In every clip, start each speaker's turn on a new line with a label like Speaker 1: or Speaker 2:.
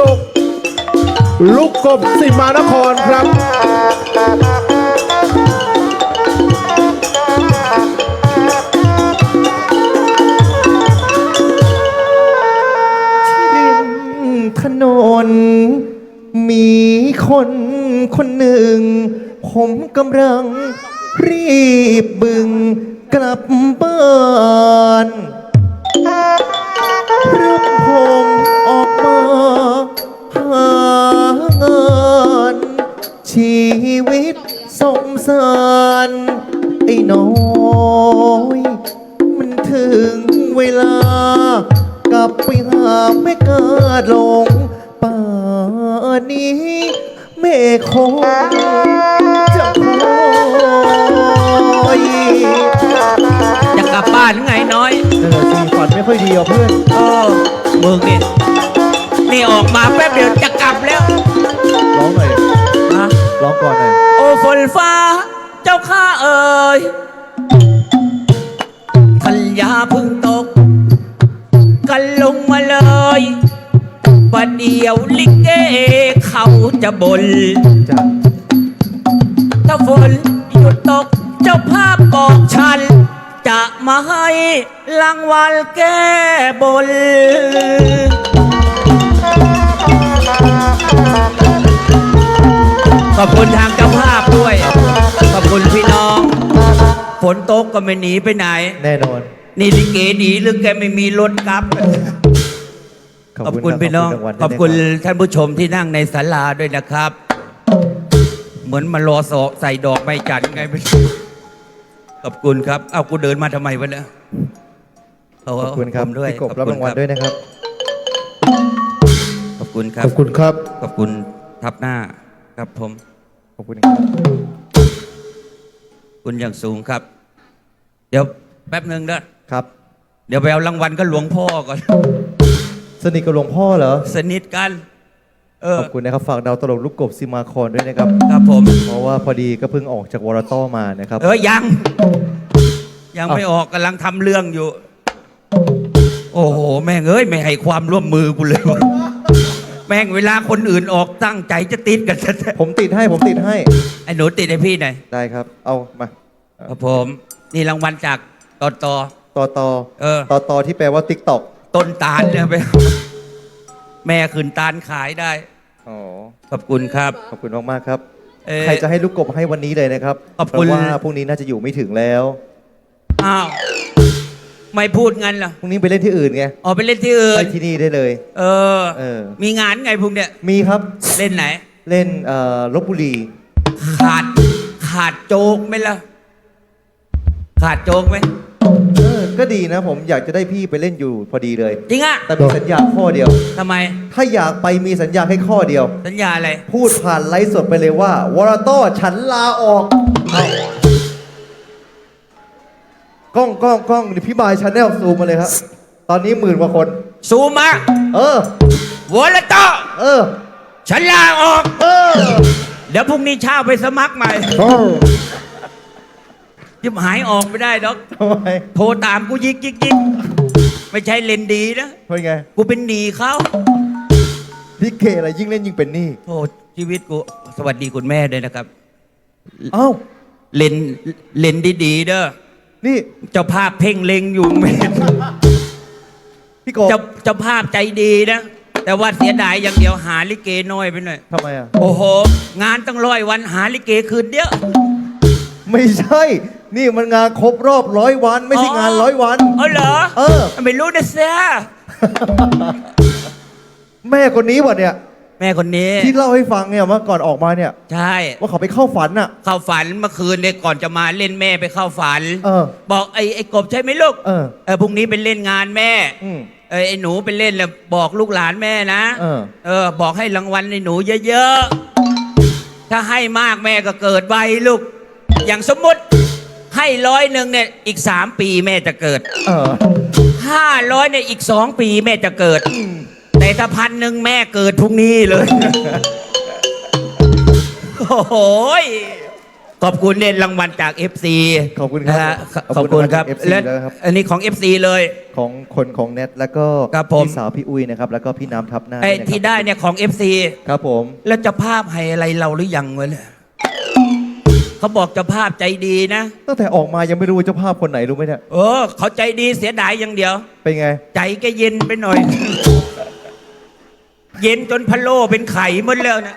Speaker 1: ลก ลูกกบสิมานครครับ
Speaker 2: ริมถนน มีคนคนหนึ่ง ผมกำลังรีบบึงกลับบ้านรับผม ชีวิตสงสารไอ้น้อยมันถึงเวลา กลับไปหาแม่กาหลงป่านนี้แม่คงจะคอย
Speaker 3: จะกลับบ้านหรือไงน้อย
Speaker 2: เออสีฝันไม่ค่อยดีอะเพื่อน
Speaker 3: เออมึงนี่นี่ออกมาแป๊บเดียวจะกลับแล้ว
Speaker 2: ร้องหน่อย
Speaker 3: ฮะ
Speaker 2: ร้องก่อนหน่อย
Speaker 3: โอ้ฝนฟ้า เจ้าข้าเอ่ยพันยาเพึ่งตก กันลงมาเลยประเดี๋ยวลิเกเขาจะบน
Speaker 2: จ้ะ
Speaker 3: ถ้าฝนหยุดตก เจ้าภาพบอกฉัน จะมาให้รางวัลแก้บน ขอบคุณทางเจ้าภาพด้วย ขอบคุณพี่น้อง ฝนตกก็ไม่หนีไปไหน
Speaker 2: แน่นอน
Speaker 3: นี่ลิเกหนีหรือแกไม่มีรถกลับ ขอบคุณ
Speaker 2: รั
Speaker 3: พี่น้อง
Speaker 2: รางวัล
Speaker 3: ขอบคุณ
Speaker 2: ด้วยนะ
Speaker 3: ท่านผู้ชมที่นั่งในศาลาด้วยนะครับ เหมือนมารอสอใส่ดอกไม้จันทร์ไงไม่รู้ขอบคุณครับ เอากูเดินมาทำไมวะเนี่ยเา
Speaker 2: ขอบคุณครับ
Speaker 3: ด้วย
Speaker 2: พี่กบรับรางวัลด้วยนะครับ
Speaker 3: ขอบคุณครั
Speaker 1: ข
Speaker 3: บ
Speaker 1: อบคุณครับ
Speaker 3: ขอบคุณทับหน้า ครับผม
Speaker 2: ขอบคุณครับ
Speaker 3: คุณอย่างสูงครับ เดี๋ยวแป๊บหนึ่งนะครับ เดี๋ยวไปเอารางวัลก็หลวงพ่อก่อน
Speaker 2: สนิทกับหลวงพ่อเหรอ
Speaker 3: สนิทกัน เออ
Speaker 2: ขอบคุณนะครับ ฝากดาวตลกลูกกบซิมาคอนด้วยนะครับ
Speaker 3: ครับผม
Speaker 2: เพราะว่าพอดีก็เพิ่งออกจากวอร์ต้อมานะครับ
Speaker 3: เออ ยัง ยัง
Speaker 2: เอ้า
Speaker 3: ไม่ออกกำลังทำเรื่องอยู่ โอ้โห แม่งเอ้ย ไม่ให้ความร่วมมือกูเลยวะ แม่งเวลาคนอื่นออกตั้งใจจะติดกันแท้
Speaker 2: ผมติดให้ผมติดให้
Speaker 3: ๆไอ้หนูติดให้พี่หน่อย
Speaker 2: ได้ครับ เอามา
Speaker 3: ครับผม นี่รางวัลจากตอตอ
Speaker 2: ต่อต่อ
Speaker 3: เออ
Speaker 2: ต่อต่อที่แปลว่าติ๊กต็อก
Speaker 3: ต้นตาลเนี่ยไปแม่คืนตาลขายได้
Speaker 2: อ๋อ
Speaker 3: ขอบคุณครับ
Speaker 2: ขอบคุณมากๆครับ
Speaker 3: เอ่อ
Speaker 2: ใครจะให้ลูกกบให้วันนี้เลยนะครับ
Speaker 3: ขอบคุณ
Speaker 2: เพราะว่าพรุ่งนี้น่าจะอยู่ไม่ถึงแล้ว
Speaker 3: อ้าว ไม่พูดงั้นล่ะ
Speaker 2: พรุ่งนี้ไปเล่นที่อื่นไง
Speaker 3: ออกไปเล่นที่อื่
Speaker 2: ไป
Speaker 3: น
Speaker 2: ที่นี่ได้เลย
Speaker 3: เออ
Speaker 2: เออ
Speaker 3: มีงานไงพวกเนี่ย
Speaker 2: มีครับ
Speaker 3: เล่นไหน
Speaker 2: เล่นเอ่อลบบุรี
Speaker 3: ขาดขาดโจกไหมล่ะ ขาดโจกไหม
Speaker 2: เออ ก็ดีนะผมอยากจะได้พี่ไปเล่นอยู่พอดีเลย
Speaker 3: จริงอะ
Speaker 2: แต่มีสัญญาข้อเดียว
Speaker 3: ทำไม
Speaker 2: ถ้าอยากไปมีสัญญาแค่ข้อเดียว
Speaker 3: สัญญาอะไร
Speaker 2: พูดผ่านไลฟ์สดไปเลยว่าวอร์โต้ฉันลาออก กล้องกล้องกล้องนี่พี่บายชาแนลซูมมาเลยครับ ตอนนี้หมื่นกว่าคน
Speaker 3: ซูมา
Speaker 2: เออ
Speaker 3: วอลโต้
Speaker 2: เออ
Speaker 3: ฉันลาออก
Speaker 2: เออ
Speaker 3: เดี๋ยวพรุ่งนี้เช้าไปสมัครใหม่ยิบหายออกไม่ได้ดอก
Speaker 2: ทำไม
Speaker 3: โทรตามกูยิกยิกยิกไม่ใช่เล่นดีนะ
Speaker 2: เป็นไง
Speaker 3: กูเป็นหนีเขา
Speaker 2: พี่เกอะไรยิ่งเล่นยิ่งเป็นหนี้
Speaker 3: โทษชีวิตกู สวัสดีคุณแม่ด้วยนะครับ
Speaker 2: เอ้า
Speaker 3: เล่นเล่นดีๆเด้อ
Speaker 2: นี่
Speaker 3: เจ้าภาพเพ่งเล็งอยู่ไม่เห็น
Speaker 2: พี่กบ
Speaker 3: เจ้าเจ้าภาพใจดีนะ แต่ว่าเสียดายอย่างเดียวหาลิเกน้อยไปหน่อย
Speaker 2: ทำไมอะ
Speaker 3: โอ้โห งานตั้งร้อยวันหาลิเกคืนเดียว
Speaker 2: ไม่ใช่ นี่มันงานครบรอบร้อยวัน ไม่ใช่งานร้อยวัน
Speaker 3: เออเหรอ
Speaker 2: เออ
Speaker 3: ไม่รู้นะเสีย
Speaker 2: แม่คนนี้วะเนี่ย
Speaker 3: แม่คนนี้
Speaker 2: ที่เล่าให้ฟังเนี่ยเมื่อก่อนออกมาเนี่ย
Speaker 3: ใช่
Speaker 2: ว่าเขาไปเข้าฝันอะ
Speaker 3: เข้าฝันเมื่อคืนเนี่ยก่อนจะมาเล่นแม่ไปเข้าฝัน
Speaker 2: เออ
Speaker 3: บอกไอ้ไอ้กบใช่ไหมลูก
Speaker 2: เออ
Speaker 3: เออพรุ่งนี้ไปเล่นงานแม่
Speaker 2: อืม
Speaker 3: เออไอ้หนูไปเล่นแล้วบอกลูกหลานแม่นะ
Speaker 2: เออ
Speaker 3: เออ บอกให้รางวัลในหนูเยอะๆ ถ้าให้มากแม่ก็เกิดไวลูก อย่างสมมติให้ร้อยหนึ่งเนี่ยอีกสามปีแม่จะเกิด
Speaker 2: เออ
Speaker 3: ห้าร้อยเนี่ยอีกสองปีแม่จะเกิด แต่ถ้าพันหนึ่งแม่เกิดพรุ่งนี้เลย โอ้โหยขอบคุณเนี่ยรางวัลจาก FC
Speaker 2: ขอบคุณครับ
Speaker 3: นะฮะ
Speaker 2: ข
Speaker 3: ข
Speaker 2: อ
Speaker 3: อ
Speaker 2: บบคุ
Speaker 3: คุณณ
Speaker 2: ค
Speaker 3: ค
Speaker 2: รั
Speaker 3: รั
Speaker 2: บบ FC
Speaker 3: และ
Speaker 2: ด้วยครับ
Speaker 3: อันนี้ของ FC เลย
Speaker 2: ของคนของเน็ตแล้วก็
Speaker 3: ครับผม
Speaker 2: พี่สาวพี่อุ้ยนะครับ แล้วก็พี่น้ำทับหน้า
Speaker 3: ไอ้
Speaker 2: นะครับ
Speaker 3: ที่ได้เนี่ยของ FC
Speaker 2: ครับผม
Speaker 3: แล้วเจะภาพให้อะไรเราหรือยังวะเนี่ยเขาบอกเจะภาพใจดีนะ
Speaker 2: ตั้งแต่ออกมายังไม่รู้ว่าเจ้าภาพคนไหนรู้ไหมเนี่ย
Speaker 3: เออ เขาใจดีเสียดายอย่างเดียว
Speaker 2: เป็นไง
Speaker 3: ใจแกเย็นไปหน่อย เย็นจนพะโล้เป็นไข่หมดแล้วนะ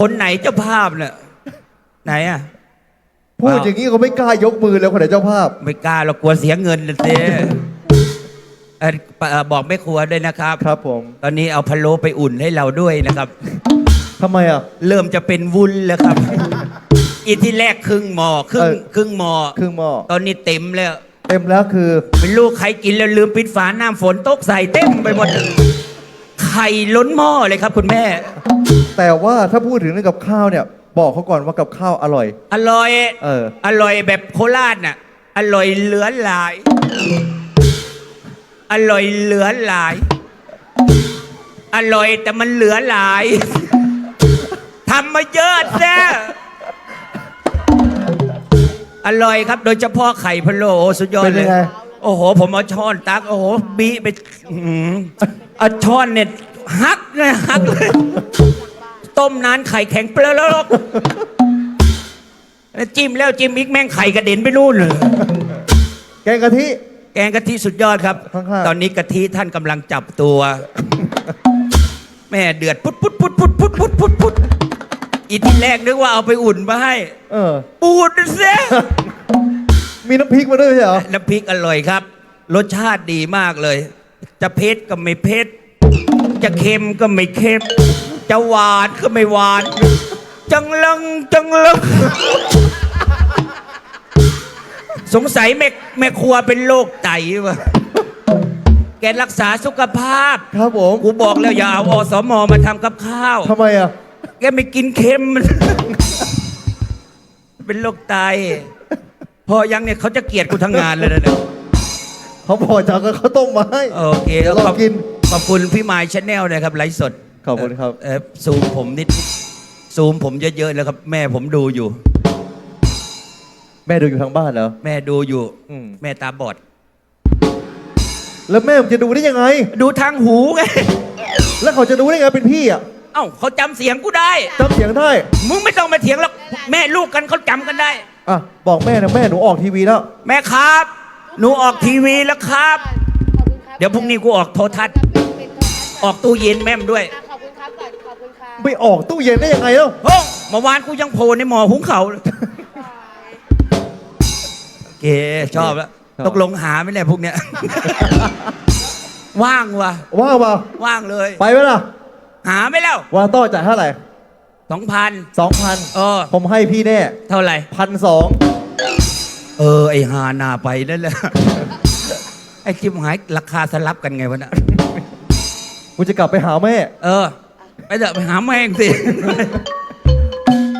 Speaker 3: คนไหนเจ้าภาพเนี่ยไหนอะ
Speaker 2: พูดอย่างนี้เขาไม่กล้ายกมือแล้วคนไหนเจ้าภาพ
Speaker 3: ไม่กล้าเรากลัวเสียเงินนะเต้เอ่อเอ่อบอกแม่ครัวด้วยนะครับ
Speaker 2: ครับผม
Speaker 3: ตอนนี้เอาพะโล้ไปอุ่นให้เราด้วยนะครับ
Speaker 2: ทำไมอะ
Speaker 3: เริ่มจะเป็นวุ้นแล้วครับ อีที่แรกครึ่งหมอครึ่ง
Speaker 2: เออ
Speaker 3: ครึ่งหมอ
Speaker 2: ครึ่งหม้อ
Speaker 3: ตอนนี้เต็มแล้ว
Speaker 2: เต็มแล้วคือ
Speaker 3: เป็นลูกใครกินแล้วลืมปิดฝาน้ำฝนตกใส่เต็มไปหมดไข่ล้นหม้อเลยครับ คุณแม่
Speaker 2: แต่ว่าถ้าพูดถึงเรื่องกับข้าวเนี่ย บอกเขาก่อนว่ากับข้าวอร่อย
Speaker 3: อร่อย
Speaker 2: เออ
Speaker 3: อร่อยแบบโคราชน่ะ อร่อยเหลือหลาย อร่อยเหลือหลาย อร่อยแต่มันเหลือหลายทำมาเยอะแน่อร่อยครับ โดยเฉพาะไข่พะโล้โอ้สุดยอด
Speaker 2: เป็น
Speaker 3: เล
Speaker 2: ยั
Speaker 3: ย
Speaker 2: งไง
Speaker 3: โอ้โห ผมเอาช้อนตัก โอ้โหบีไปอื้อหือเอาช้อนเนี่ย ฮักเลยฮักเลย ต้มนานไข่แข็งเปลือกแล้วแล้วจิ้มแล้วจิ้มอีกแม่งไข่กระเด็นไปนู่นเลย
Speaker 2: แกงกะทิ
Speaker 3: แกงกะทิสุดยอดครับ
Speaker 2: ข้างๆ
Speaker 3: ตอนนี้กะทิท่านกำลังจับตัว แม่เดือดพุดพุดพุดพุดพุดพุดพุดพุดอีทีแรกนึกว่าเอาไปอุ่นมาให้
Speaker 2: เออ
Speaker 3: ปูดเสีย
Speaker 2: มีน้ำพริกมาด้วยใช่เหรอ
Speaker 3: น้ำพริกอร่อยครับ รสชาติดีมากเลย จะเผ็ดก็ไม่เผ็ด จะเค็มก็ไม่เค็ม จะหวานก็ไม่หวาน จังลังจังลัง สงสัยแม่แม่ครัวเป็นโรคไตวะแกรักษาสุขภาพ
Speaker 2: ครับผม
Speaker 3: กูบอกแล้วอย่าเอาอสมมาทำกับข้าว
Speaker 2: ทำไมอะ
Speaker 3: แกไม่กินเค็ม เป็นโรคไต พอยังเนี่ยเขาจะเกลียดกูทั้งงานเลยนะเนี่ย
Speaker 2: เขาพอจะเอาข้าวต้มมาให้
Speaker 3: โอเค
Speaker 2: เดี๋ยวลอง
Speaker 3: ขอบ
Speaker 2: กิน
Speaker 3: ขอบคุณพี่มายชาแนลนะครับไลฟ์สด
Speaker 2: ขอบคุณครับ
Speaker 3: เออซูมผมนิด ซูมผมเยอะๆแล้วครับ แม่ผมดูอยู่
Speaker 2: แม่ดูอยู่ทางบ้านเหรอ
Speaker 3: แม่ดูอยู่
Speaker 2: อืม
Speaker 3: แม่ตาบอด
Speaker 2: แล้วแม่ผมจะดูได้ยังไง
Speaker 3: ดูทางหูไง
Speaker 2: แล้วเขาจะดูได้ไงเป็นพี่อะ
Speaker 3: เอ้าเขาจำเสียงกูได้
Speaker 2: จำเสียงได้
Speaker 3: มึงไม่ต้องมาเถียงหรอกแม่ลูกกันเขาจำกันได้
Speaker 2: อะบอกแม่นะแม่หนูออกทีวีแล้ว
Speaker 3: แม่ครับ หนูออกทีวีแล้วครับ เดี๋ยวพรุ่งนี้กูออกโทรทัศน์ ออกตู้เย็นแม่มด้วย
Speaker 4: ขอบคุณครับก่อนขอบคุณครับ
Speaker 2: ไปออกตู้เย็นได้ยังไงแล้ว
Speaker 3: โอ้เมื่อวานกูยังโผล่ในหมอหุงเขาวเลยโอเคชอบแล้ว
Speaker 2: ชอบ
Speaker 3: ตกลงหาไม่ได้พวกเนี้ย ว่างวะ
Speaker 2: ว่าเปล่า
Speaker 3: ว่างเลย
Speaker 2: ไปไหมล่ะ
Speaker 3: หาไม่แล้ว
Speaker 2: วาต้อจ่ายเท่าไหร่
Speaker 3: สองพัน
Speaker 2: สองพัน
Speaker 3: เออ
Speaker 2: ผมให้พี่แน่
Speaker 3: เท่าไหร่
Speaker 2: พันสอง
Speaker 3: เออ ไอหาหนาไปนั่นแหละ ไอจิมหายราคาสลับกันไงวะน่ะ
Speaker 2: กูจะกลับไปหาแม่
Speaker 3: เออ ไปเถอะไปหาแม่งสิ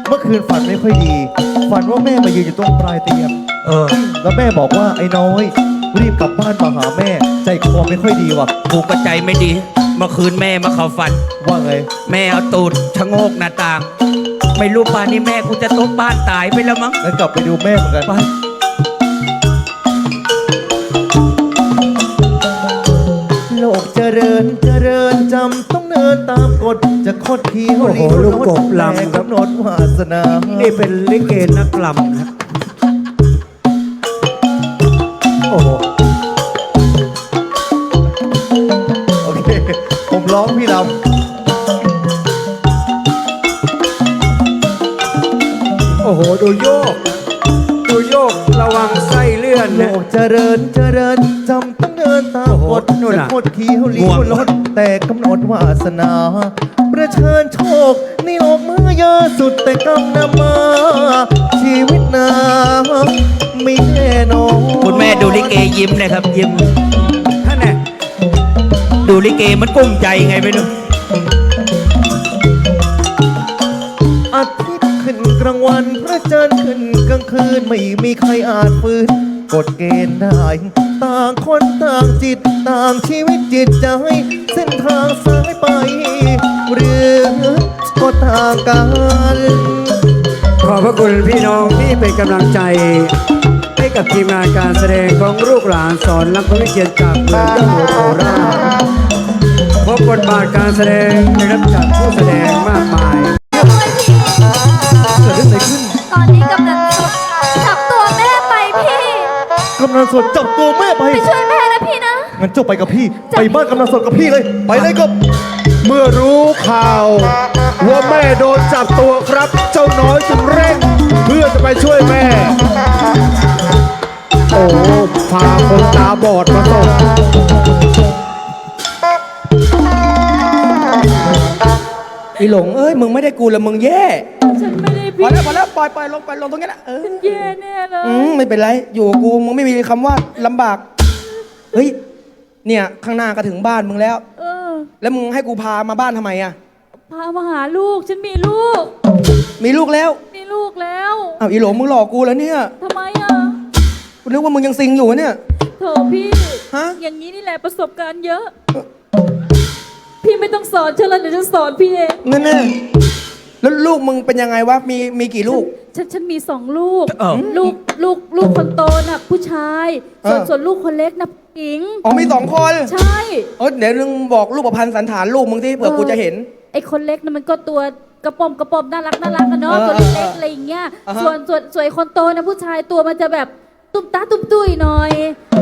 Speaker 2: เมื่อคืนฝันไม่ค่อยดี ฝันว่าแม่มายืนอยู่ตรงปลายเตียง
Speaker 3: เออ
Speaker 2: แล้วแม่บอกว่าไอ้น้อย รีบกลับบ้านมาหาแม่ ใจคอไม่ค่อยดีว่ะ
Speaker 3: กูก็ใจไม่ดี เมื่อคืนแม่มาเข้าฝัน
Speaker 2: ว่าไง
Speaker 3: แม่เอาตูดชะโงกหน้าต่าง ไม่รู้ป่านนี้แม่กูจะตกบ้านตายไปแล้วมั้ง
Speaker 2: งั้นกลับไปดูแม่เหมือนกัน
Speaker 3: ไป
Speaker 2: โลกเจริญเจริญจำต้องเนินตามกฎจะคดเคี้ยว
Speaker 5: โอ้โหลูกกบลำ
Speaker 2: แต่กำหนดวาสนา
Speaker 5: นี่เป็นลิเกนักลำนะโอ้โห
Speaker 2: โอเคผมร้องพี่ล
Speaker 5: โอ้โห ดูโย ส้เลื่อนำ
Speaker 2: โล
Speaker 5: นะ
Speaker 2: กเจริญเจริญจำต้องเดินตามกฎ
Speaker 5: โอ้โหนู่น
Speaker 2: จะ
Speaker 5: น่ะ
Speaker 2: คดเคี้ยวเลี้ยวรถแต่กำหนดวาสนา ประเชิญโชคนี่ออกมาเยอะสุดแต่กำนำมา ชีวิตนาไม่แน่นอน
Speaker 3: คุณแม่ดูลิเกยิ้มนะครับ ยิ้ม
Speaker 5: ท่านเนี่ย
Speaker 3: ดูลิเกมันกุ้มใจไงไม่รู้
Speaker 2: อาทิตย์ขึ้นกลางวันพระจันทร์ขึ้นกลางคืนไม่มีใครอาจฝืน กฎเกณฑ์ได้ ต่างคนต่างจิต ต่างชีวิตจิตใจ เส้นทางสายไป หรือก็ต่างกัน
Speaker 5: ขอบพระคุณพี่น้องที่เป็นกำลังใจให้กับทีมงานการแสดงของลูกหลานสอนรักพระวิเชียนจากเมืองเจ้าหัวโคราชพบบทบาทการแสดงนะครับจากผู้แสดงมากมาย
Speaker 2: เกิดเรื่องอะไรขึ้น
Speaker 6: ตอนำ
Speaker 2: นันสดจับตัวแม่ไป
Speaker 6: ไปช่วยแม่นะพี่นะ
Speaker 2: งั้นเจ้าไปกับพี่ ไปบ้านกำนันสดกับพี่เลย ไปเลยกับ
Speaker 1: เมื่อรู้ข่าว ว่าแม่โดนจับตัวครับ เจ้าน้อยจึงเร่ง เพื่อจะไปช่วยแม่ โอ้พาคนตาบอดมาส่ง
Speaker 7: อีหลงเอ้ย มึงไม่ได้กูแล้วมึงแย่
Speaker 6: ฉันไม่ได้
Speaker 7: พ
Speaker 6: พี่
Speaker 7: อแล้วพอแล้วปล่อยปล่อยลงไปลงตรงนี้แหละเออ
Speaker 6: ฉันแย่แน่เล
Speaker 7: อื
Speaker 6: ย
Speaker 7: มไม่เป็นไรอยู่กับกูมึงไม่มีคำว่าลำบาก เฮ้ยเนี่ยข้างหน้าก็ถึงบ้านมึงแล้ว
Speaker 6: เออ
Speaker 7: แล้วมึงให้กูพามาบ้านทำไมอะ
Speaker 6: พามาหาลูกฉันมีลูก
Speaker 7: มีลูกแล้ว
Speaker 6: มีลูกแล้ว
Speaker 7: อ้าวอีหลงมึงหลอกกูแล้วเนี่ย
Speaker 6: ทำไมอะ
Speaker 7: กูนึกว่ามึงยังซิงอยู่วะเนี่ย
Speaker 6: โถพี่
Speaker 7: ฮะ
Speaker 6: อย่างนี้นี่แหละประสบการณ์เยอะ พี่ไม่ต้องสอนฉันแล้วเดี๋ยวฉันสอนพี่เอง
Speaker 7: เงินแน่ แล้วลูกมึงเป็นยังไงวะ มีมีกี่ลูก
Speaker 6: ฉันฉันมีสองลูก
Speaker 3: เอ้า
Speaker 6: ลูกลูกลูกคนโตน่ะผู้ชาย ส่วน
Speaker 7: เออ
Speaker 6: ส่วนลูกคนเล็กน่ะผู้หญิง
Speaker 7: อ๋อมีสองคน
Speaker 6: ใช่
Speaker 7: เออเดี๋ยวมึงบอกรูปประพันธ์สันฐานลูกมึงที่เผื่อกูจะเห็น
Speaker 6: ไอ้คนเล็กน่ะมันก็ตัวกระป๋อมกระป๋อมน่ารักน่ารักกันเนาะ
Speaker 7: เออ
Speaker 6: ตัวเล็กๆอะไรอย่างเงี้ย
Speaker 7: อ่าฮะ
Speaker 6: ส่วนส่วนส่วนไอ้คนโตนะผู้ชายตัวมันจะแบบตุ้มตาตุ้มตุ้ยหน่อย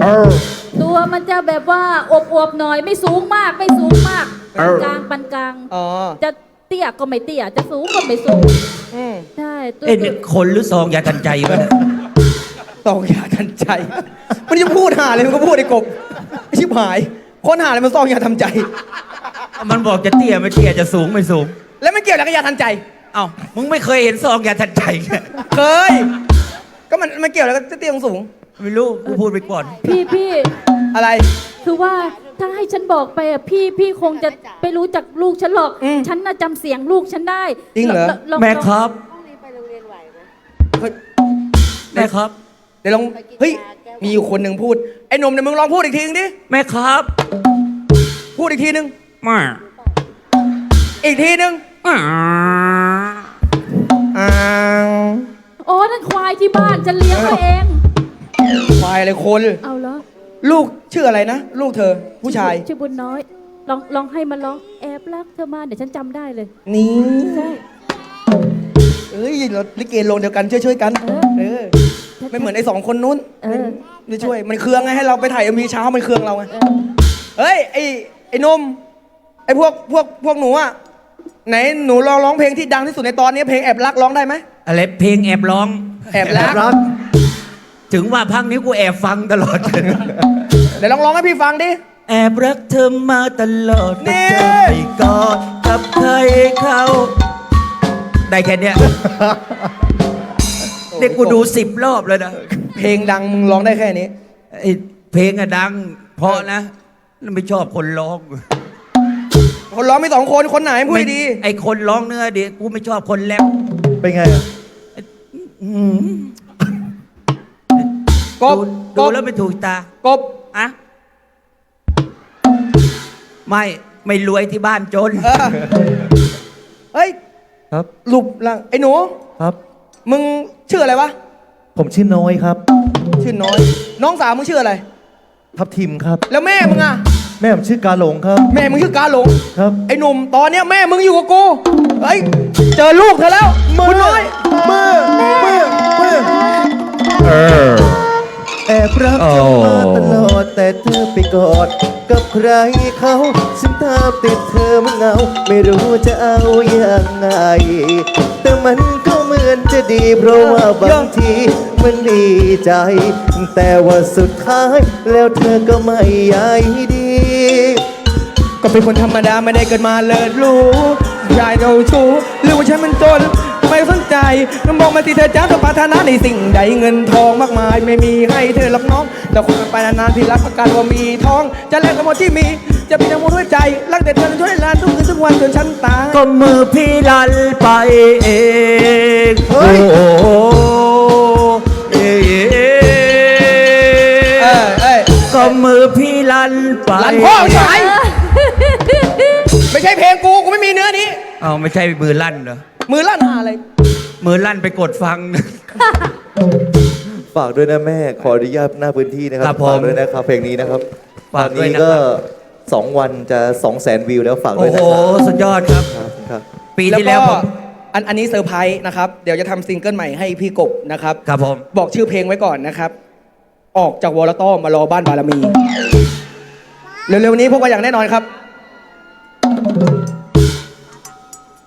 Speaker 1: เออ
Speaker 6: ตัวมันจะแบบว่าอวบๆหน่อยไม่สูงมากไม่สูงมาก
Speaker 1: เอ
Speaker 6: ปาน
Speaker 1: อ
Speaker 6: กลางปานกลาง
Speaker 7: อ๋อ
Speaker 6: จะ เตี้ยก็ไม่เตี้ยจะสูงก็ไม่สูง
Speaker 7: อืม
Speaker 6: ใช่ตัว
Speaker 3: เอ้ยนี่คนหรือซองยากันใจวะเนี่ย
Speaker 7: ตองยาทันใจ มันจะพูดหาเลยมันก็พูดไอ้กบไอ้ชิบหาย คนหาอะไรมันซองยาทำใจ
Speaker 3: มันบอกจะเตี้ยไม่เตี้ยจะสูงไม่สูง
Speaker 7: แล้วมันเกี่ยวอะไรกับยาทันใจ
Speaker 3: เอ้ามึงไม่เคยเห็นซองยาทันใจไง
Speaker 7: เคย ก็มันมันเกี่ยวอะไรกับเตี้ยงสูง
Speaker 3: ไม่รู้กูพูดไปก่อน
Speaker 6: พี่พี่
Speaker 7: อะไร
Speaker 6: คือว่าถ้าให้ฉันบอกไปอะพี่พี่คงจะไม่รู้จักลูกฉันหรอก
Speaker 7: อืม
Speaker 6: ฉันน่ะจำเสียงลูกฉันได้
Speaker 7: จริงเหรอ
Speaker 6: ลลอง
Speaker 3: แม่ครับ
Speaker 4: พรุ่งนี้ไปโรงเรียนไหวไหม
Speaker 7: เฮ้ย
Speaker 3: แม่ครับ
Speaker 7: เดี๋ยวลองเฮ้ยมีอยู่คนหนึ่งพูดไอ้หนุ่มเนี่ยมึงลองพูดอีกทีนึงดิ
Speaker 3: แม่ครับ
Speaker 7: พูดอีกทีนึง
Speaker 3: มา
Speaker 7: อีกทีนึง
Speaker 3: อ่า
Speaker 7: อ่าง
Speaker 6: อ๋อนั่นควายที่บ้านจะเลี้ยงมาเอง
Speaker 7: ควายอะไรคน
Speaker 6: เอาเหรอ
Speaker 7: ลูกชื่ออะไรนะ ลูกเธอผู้ชาย
Speaker 6: ชื่อบุญน้อย ลองลองให้มันร้องแอบรักเธอมาเดี๋ยวฉันจำได้เลย
Speaker 7: นี่
Speaker 6: ใช่
Speaker 7: เอ้ยเราลิเกโรงเดียวกันช่วยช่วยๆกัน
Speaker 6: เออ
Speaker 7: เออ ไม่เหมือนไอ้สองคนนู้น
Speaker 6: เออ
Speaker 7: ไม่ช่วย มันเครืองไงให้เราไปถ่ายเอ็มวีเช้ามันเครืองเราไง
Speaker 6: เออ
Speaker 7: เฮ้ยไอ้ไอ้หนมไอ้พวกพวกพวกหนูอะไหนหนูลองร้องเพลงที่ดังที่สุดในตอนนี้เพลงแอบรักร้องได้ไหม
Speaker 3: อะไรเพลงแอบร้อง
Speaker 7: แอบรัก
Speaker 2: รัก
Speaker 3: ถึงว่าพักนี้กูแอบฟังตลอด
Speaker 7: เดี๋ยวลองร้องให้พี่ฟังดิ
Speaker 3: แอบรักเธอมาตลอด
Speaker 7: นี่
Speaker 3: แต่เธอไม่กอดกับใครเขา ได้แค่เนี้ยเด็กกูดูสิบรอบเลยนะ
Speaker 7: เพลงดังมึงร้องได้แค่นี้
Speaker 3: ไอ้เพลงอะดัง เพราะนะไม่ชอบคนร้อง
Speaker 7: คนร้องมีสองคนคนไหนพูดดี
Speaker 3: ไอ้คนร้องเนื้อดีกูไม่ชอบคนแรป
Speaker 2: เป็นไงอะ
Speaker 3: อืม
Speaker 7: ๆ กบ
Speaker 3: ดู
Speaker 7: ก
Speaker 3: ดู
Speaker 7: บ
Speaker 3: แล้วไม่ถูกตา
Speaker 7: กบ
Speaker 3: อะไม่ไม่รวยที่บ้านจน
Speaker 7: เออเฮ้ย
Speaker 2: ครับ
Speaker 7: รูปร่างไอ้หนู
Speaker 2: ครับ
Speaker 7: มึงชื่ออะไรวะ
Speaker 2: ผมชื่อน้อยครับ
Speaker 7: ชื่อน้อย น้องสาวมึงชื่ออะไร
Speaker 2: ทับทิมครับ
Speaker 7: แล้วแม่มึงอะ
Speaker 2: แม่ผมชื่อกาหลงครับ
Speaker 7: แม่มึงชื่อกาหลง
Speaker 2: ครับ
Speaker 7: ไอ้หนุ่มตอนเนี้ยแม่มึงอยู่กับกูเฮ้ยเจอลูกเธอแล้วคุณน้อย
Speaker 2: มือมือมือ
Speaker 1: เออ
Speaker 2: แอบรักเธอมาตลอดแต่เธอไปกอด กับใครเขาฉันตามติดเธอมันเหงา ไม่รู้จะเอาอย่างไง แต่มันก็เหมือนจะดีเพราะว่าบางทีมันดีใจ แต่ว่าสุดท้ายแล้วเธอก็ไม่ใยดี
Speaker 7: ก็เป็นคนธรรมดาไม่ได้เกิดมาเลิศรู้ยายเราชู้หรือว่าฉันมันจน สนใจน้องบอกมาสิเธอจ้าต้องปรารถนาในสิ่งใดเงินทองมากมาย ไม่มีให้เธอหรอกน้อง แต่คนกันไปนานๆพี่รับประกันว่ามีทอง จะแลกกับหมดที่มี จะมีทั้งหมดด้วยใจ รักแต่เธอช่วยลานทุกคืนทุกวันจนฉันตาย
Speaker 3: ก็มือพี่ลันไปเอง
Speaker 2: เฮ้ย
Speaker 3: โอ้โหเอ้ย
Speaker 7: เออเอ้ย
Speaker 3: ก็มือพี่ลันไป
Speaker 7: หลันพ่อใช่ไม่ใช่เพลงกูกูไม่มีเนื้อนี้
Speaker 3: เอาไม่ใช่มือลั่นเหรอ
Speaker 7: มือลั่นหาอะไร
Speaker 3: มือลั่นไปกดฟัง
Speaker 2: ฝากด้วยนะแม่ ขออนุญาตหน้าพื้นที่นะค
Speaker 3: ครั
Speaker 2: รับบ
Speaker 3: ผม
Speaker 2: ฝากด้วยนะครับเพลงนี้นะครับ
Speaker 3: ฝากด้วย
Speaker 2: ตอนนี้
Speaker 3: นะ
Speaker 2: ก็
Speaker 3: ครับ
Speaker 2: สองวันจะสองแสนวิวแล้วฝากด้
Speaker 3: โอ้
Speaker 2: วย
Speaker 3: โห
Speaker 2: นะครับ
Speaker 3: สุดยอดครับ
Speaker 2: ครับครับ
Speaker 3: ปี
Speaker 7: แล้ว
Speaker 3: ที่แล้
Speaker 7: ก็
Speaker 3: วผม
Speaker 7: อันอันนี้เซอร์ไพรส์นะครับ เดี๋ยวจะทำซิงเกิลใหม่ให้พี่กบนะครับ
Speaker 3: ครับผม
Speaker 7: บอกชื่อเพลงไว้ก่อนนะครับ ออกจากวอลต้อมารอบ้านบารมี เร็วๆนี้พบกันอย่างแน่นอนครับโอ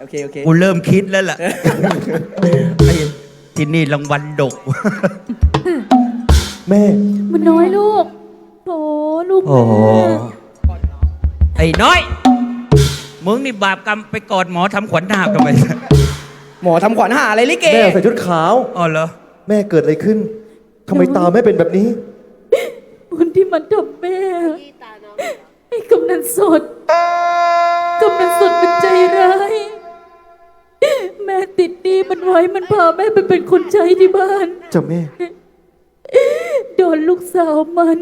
Speaker 7: เคโอเค
Speaker 3: กูเริ่มคิดแล้วล่ะ ไอ้ที่นี่รางวัลดก
Speaker 2: แม่
Speaker 6: มันน้อยลูกโถลูก
Speaker 3: โอ้โห
Speaker 6: แม่
Speaker 3: ไอ้น้อย มึงนี่บาปกรรมไปกอดหมอทำขวัญนาคทำไม
Speaker 7: หมอทำขวัญหาอะไรลิเก
Speaker 2: แม่ใส่ชุดขาว
Speaker 3: อ๋อเหรอ
Speaker 2: แม่เกิดอะไรขึ้นทำไมตาแม่เป็นแบบนี้
Speaker 6: คนที่มันทำแม่
Speaker 4: ที่ตาน้อง
Speaker 6: ไอ้กำนันสดกำนันสดมันใจร้ายแม่ ติดหนี้มันไว้มันพาแม่ไปเป็นคนใช้ที่บ้าน
Speaker 2: เจ้าแม่
Speaker 6: โดนลูกสาวมัน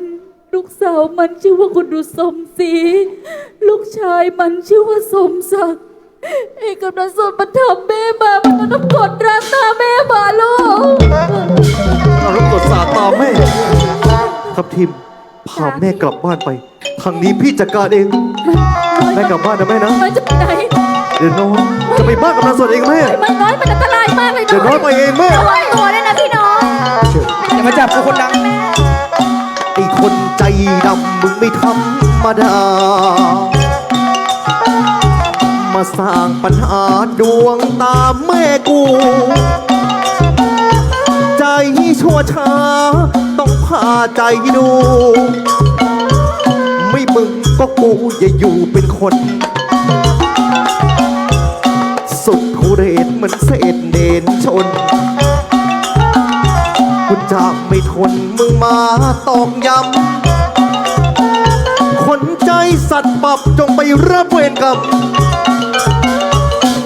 Speaker 6: ลูกสาวมันชื่อว่าคุณดูสมศรีลูกชายมันชื่อว่าสมศักดิ์ไอ้กำนันสดมันทำแม่มามันต้องกดราตาแม่มาลูก
Speaker 2: เราต้องตรวจสาตามแม่ ทับทิม พาแม่กลับบ้านไป ทางนี้พี่จัดการเอง แม่กลับบ้านนะแม่นะ
Speaker 6: มันจะไปไหน
Speaker 2: เดี๋ยวน้องจะไปบ้านกับนางสวดเองแม่
Speaker 6: มันน้อยมันอันตรายมากเลย
Speaker 2: เดี๋ยวน้องไปเองแม่
Speaker 6: ระวังตัวด้วยนะพี่น้อง
Speaker 7: อย่ามาจับกูคนดัง
Speaker 2: ไอ้คนใจดำมึงไม่ธรรมดา มาสร้างปัญหาดวงตาแม่กู ใจชั่วช้า ต้องพาใจดู ไม่มึงก็กูอย่าอยู่เป็นคน เหมือนเศษเดนชนกูจะไม่ทนมึงมาตอกย้ำคนใจสัตว์ปรับจงไปรับเวรกรรม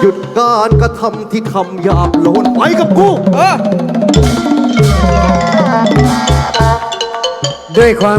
Speaker 2: หยุดการกระทำที่ทำหยาบโลนไปกับกู
Speaker 7: เออ
Speaker 5: ด้วยความ